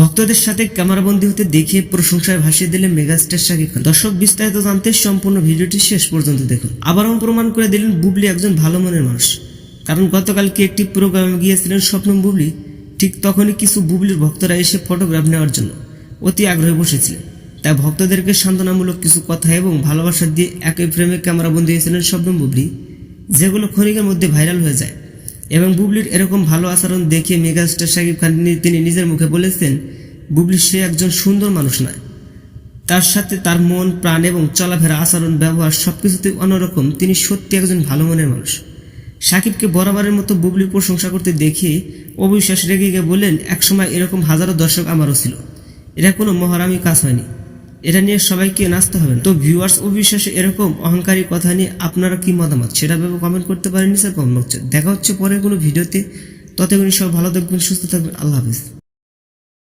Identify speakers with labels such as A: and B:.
A: ভক্তদের সাথে ক্যামেরাবন্দি হতে দেখিয়ে প্রশংসায় ভাসিয়ে দিলেন মেগাস্টার শাকিব খান। দর্শক, বিস্তারিত জানতে সম্পূর্ণ ভিডিওটি শেষ পর্যন্ত দেখুন। আবারও প্রমাণ করে দিলেন বুবলি একজন ভালো মনের মানুষ। কারণ গতকালকে একটি প্রোগ্রামে গিয়েছিলেন স্বপ্ন বুবলি, ঠিক তখনই কিছু বুবলির ভক্তরা এসে ফটোগ্রাফ নেওয়ার জন্য অতি আগ্রহে বসেছিলেন। তাই ভক্তদেরকে সান্ত্বনামূলক কিছু কথা এবং ভালোবাসা দিয়ে একই ফ্রেমে ক্যামেরাবন্দি হয়েছিলেন স্বপ্ন বুবলি, যেগুলো ক্ষণিকের মধ্যে ভাইরাল হয়ে যায়। এবং বুবলির এরকম ভালো আচরণ দেখে মেগাস্টার শাকিব খান তিনি নিজের মুখে বলেছেন, বুবলি সে একজন সুন্দর মানুষ নয়। তার সাথে তার মন, প্রাণ এবং চলাফেরা আচরণ, ব্যবহার সবকিছুতে অন্যরকম। তিনি সত্যি একজন ভালো মনের মানুষ। সাকিবকে বরাবরের মতো বুবলির প্রশংসা করতে দেখে অবিশ্বাস রেগে গিয়ে বললেন, একসময় এরকম হাজারো দর্শক আমারও ছিল। এটা কোনো মহারামি কাজ হয়নি। এটা নিয়ে সবাইকে নাচতে হবেন তো ভিউয়ার্স অবিশ্বাসে এরকম অহংকারী কথা নিয়ে আপনারা কি মতামত? সেটা ভেবে কমেন্ট করতে পারেন স্যার কমেন্ট বক্সে দেখা হচ্ছে পরে কোনো ভিডিওতে। ততক্ষণ সব ভালো থাকবেন, সুস্থ থাকবেন, আল্লাহ হাফিজ।